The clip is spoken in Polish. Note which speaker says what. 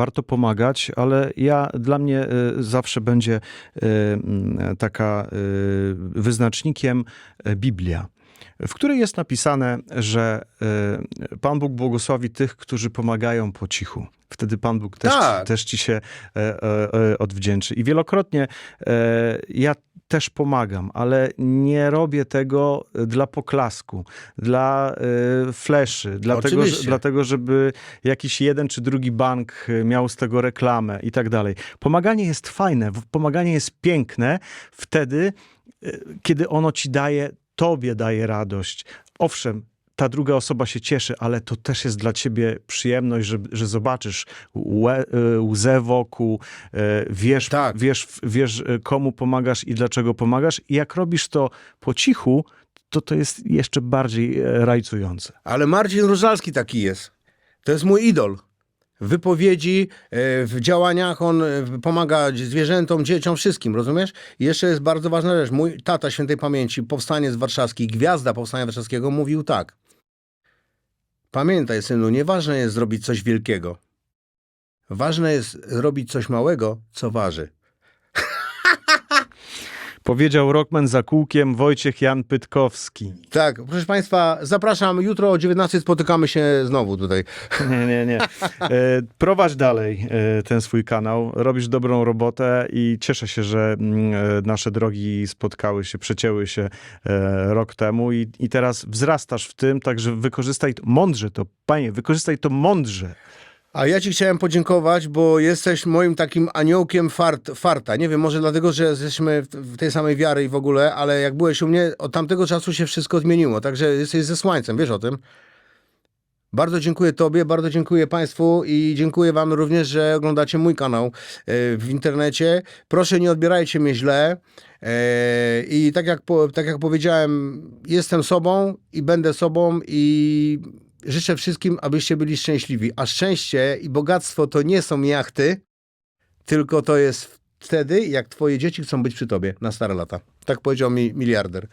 Speaker 1: warto pomagać, ale ja, dla mnie y, zawsze będzie y, taka y, wyznacznikiem Biblia, w której jest napisane, że Pan Bóg błogosławi tych, którzy pomagają po cichu. Wtedy Pan Bóg też,
Speaker 2: Tak.
Speaker 1: też ci się e, e, e, odwdzięczy. I wielokrotnie ja też pomagam, ale nie robię tego dla poklasku, dla e, fleszy, dlatego, że, dlatego, żeby jakiś jeden czy drugi bank e, miał z tego reklamę i tak dalej. Pomaganie jest fajne, pomaganie jest piękne wtedy, e, kiedy ono ci daje, tobie daje radość. Owszem, ta druga osoba się cieszy, ale to też jest dla ciebie przyjemność, że, że zobaczysz łe, e, łzę wokół, e, wiesz,
Speaker 2: Tak.
Speaker 1: wiesz, wiesz, e, komu pomagasz i dlaczego pomagasz. I jak robisz to po cichu, to to jest jeszcze bardziej e, rajcujące.
Speaker 2: Ale Marcin Różalski taki jest. To jest mój idol. Wypowiedzi, e, w działaniach on e, pomaga zwierzętom, dzieciom, wszystkim, rozumiesz? I jeszcze jest bardzo ważna rzecz. Mój tata świętej pamięci, powstaniec warszawski, gwiazda powstania warszawskiego, mówił tak. Pamiętaj, synu, nieważne jest zrobić coś wielkiego. Ważne jest robić coś małego, co waży.
Speaker 1: Powiedział Rockman za kółkiem Wojciech Jan Pytkowski.
Speaker 2: Tak, proszę Państwa, zapraszam. Jutro o 19 spotykamy się znowu tutaj.
Speaker 1: Nie, nie, nie. E, prowadź dalej e, ten swój kanał. Robisz dobrą robotę i cieszę się, że mm, e, nasze drogi spotkały się, przecięły się e, rok temu i, i teraz wzrastasz w tym, także wykorzystaj to mądrze to, panie, wykorzystaj to mądrze.
Speaker 2: A ja ci chciałem podziękować, bo jesteś moim takim aniołkiem fart, farta. Nie wiem, może dlatego, że jesteśmy w- tej samej wiary i w ogóle, ale jak byłeś u mnie, od tamtego czasu się wszystko zmieniło. Także jesteś ze słońcem, wiesz o tym. Bardzo dziękuję Tobie, bardzo dziękuję Państwu i dziękuję Wam również, że oglądacie mój kanał e, w internecie. Proszę nie odbierajcie mnie źle. E, I tak jak, tak jak powiedziałem, jestem sobą i będę sobą i życzę wszystkim, abyście byli szczęśliwi. A szczęście i bogactwo to nie są jachty, tylko to jest wtedy, jak Twoje dzieci chcą być przy Tobie na stare lata. Tak powiedział mi miliarder.